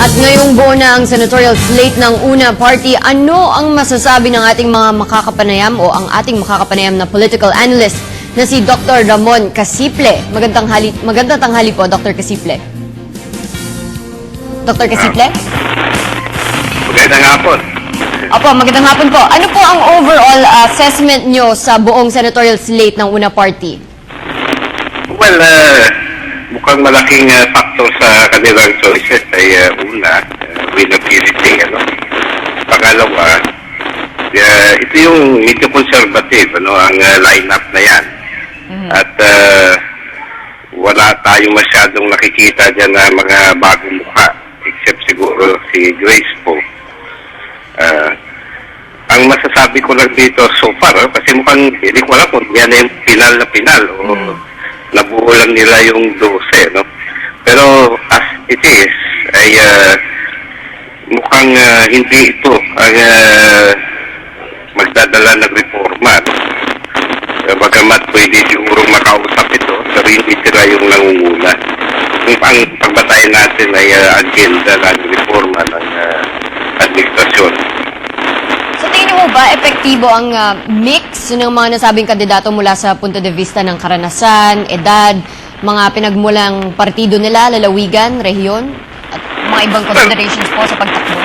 At ngayong buo na ang senatorial slate ng una party, ano ang masasabi ng ating mga makakapanayam o ang ating makakapanayam na political analyst na si Dr. Ramon Casiple? Magandang, hali, magandang tanghali po, Dr. Casiple. Dr. Casiple? Magandang hapon. Opo, magandang hapon po. Ano po ang overall assessment nyo sa buong senatorial slate ng una party? Well, uh, mukhang malaking uh, factor sa kanilang choices ay uh, una, uh, winnability. Ano? Pangalawa, uh, ito yung medyo conservative, ano, ang uh, lineup na yan. At uh, wala tayong masyadong nakikita dyan na mga bagong mukha, except siguro si Grace po. Ah, ang masasabi ko lang dito so far, ah, kasi mukhang hindi ko alam kung yan na yung pinal na pinal o nabuo lang nila yung 12, no? Pero as it is, ay ah, mukhang ah, hindi ito ang ah, magdadala ng reforma. Uh, bagamat pwede siguro makausap ito, pero hindi sila yung nangunguna. Kung ang pagbatayan natin ay ah, agenda ng reforma ng ah, administrasyon. Sa tingin niyo po ba, epektibo ang ah, mix ng mga nasabing kandidato mula sa punto de vista ng karanasan, edad, mga pinagmulang partido nila, lalawigan, rehiyon, at mga ibang considerations po sa pagtakbo?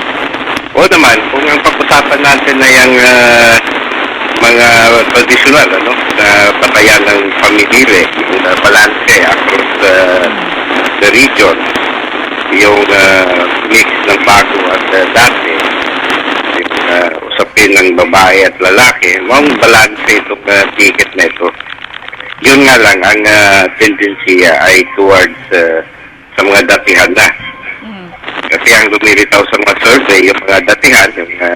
O naman, kung ang pag-usapan natin ay ang ah, mga traditional ano, na batayan ng pamilya, yung uh, balanse across ah, the region, yung ah, mix ng bago at ah, dati, yung ah, usapin ng babae at lalaki, mga balanse itong uh, ticket na ito. Yun nga lang, ang uh, tendency ah, ay towards ah, sa mga datihan na. Kasi ang lumilitaw sa mga survey, yung mga datihan, yung mga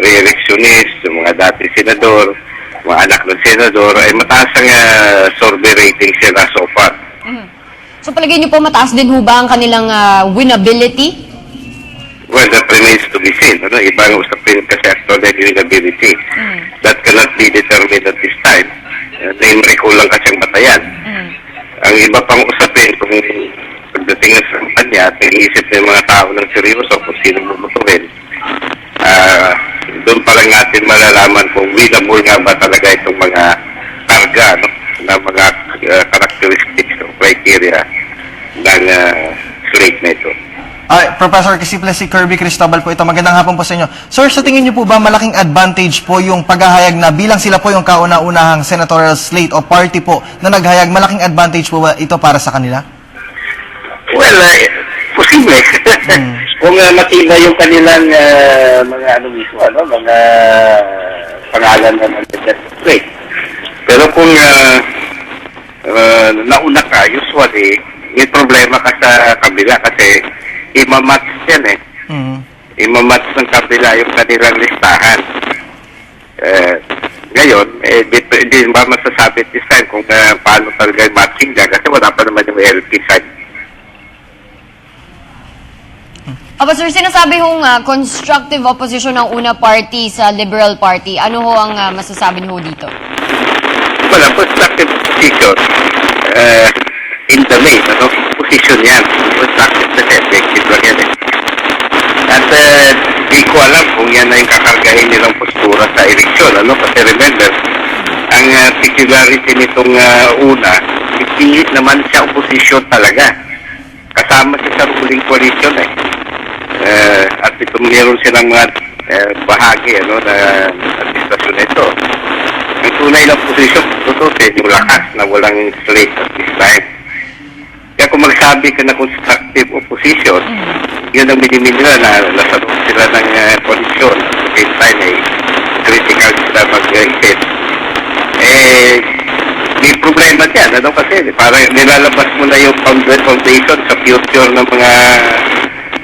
re-electionist, yung mga dati senador, mga anak ng senador, ay mataas ang ah, survey rating sila so far. So palagay niyo po mataas din ho ba ang kanilang ah, winnability? Well, that remains to be seen. Ano? Ibang usapin kasi actually yung inability. That cannot be determined at this time. Uh, name recall lang kasi ang batayan. Ang iba pang usapin kung pagdating sa kampanya at iniisip ng mga tao ng seryoso kung sino bumutuhin, ah doon pa lang natin malalaman kung winnable nga ba talaga itong mga karga no? na mga ah, characteristics o criteria ng uh, slate na ito. Ay, Professor Kisiple, si Kirby Cristobal po ito. Magandang hapon po sa inyo. Sir, sa tingin niyo po ba malaking advantage po yung paghahayag na bilang sila po yung kauna-unahang senatorial slate o party po na naghayag, malaking advantage po ba ito para sa kanila? Well, uh, posible. Kung uh, matibay yung kanilang ah, mga ano mismo, ano, mga pangalan ng mga straight. Pero kung uh, uh, nauna ka, usually, may problema ka sa kabila kasi imamatch yan eh. Mm. Imamatch ng kabila yung kanilang listahan. Eh, ngayon, eh, di, di ba masasabi at this time kung uh, paano talaga yung matching dyan kasi wala pa naman yung LP side Aba sir, sinasabi hong ah, constructive opposition ng una party sa Liberal Party. Ano ho ang ah, masasabi niyo ho dito? wala constructive position uh, in the main, ano, position yan. Constructive yan eh. Di ko alam kung yan na yung kakargahin nilang postura sa eleksyon, ano, kasi remember, ang uh, peculiarity nitong uh, una, hindi naman siya opposition talaga. Kasama siya sa ruling coalition eh. Uh, at ito meron silang mga uh, bahagi ano, na administrasyon na ito. Ang tunay na posisyon, tutusin yung lakas na walang slate at this time. Kaya kung magsabi ka na constructive opposition, yun ang minimin nila na nasa sila ng uh, koalisyon. At same time, ay critical sila mag-isip. Eh, may problema dyan. Ano kasi, parang nilalabas mo na yung found- foundation sa future ng mga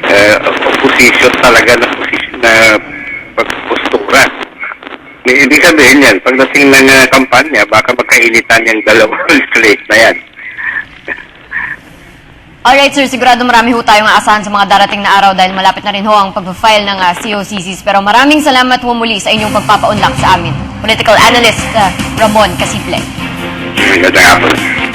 uh, opposition talaga na position na pagpostura. May ibig sabihin yan, pagdating ng uh, kampanya, baka magkainitan yung dalawang slate na yan. Alright sir, sigurado marami ho tayong aasahan sa mga darating na araw dahil malapit na rin ho ang pag-file ng ah, COCCs. Pero maraming salamat ho muli sa inyong pagpapaunlak sa amin. Political Analyst ah, Ramon. Magandang hapon.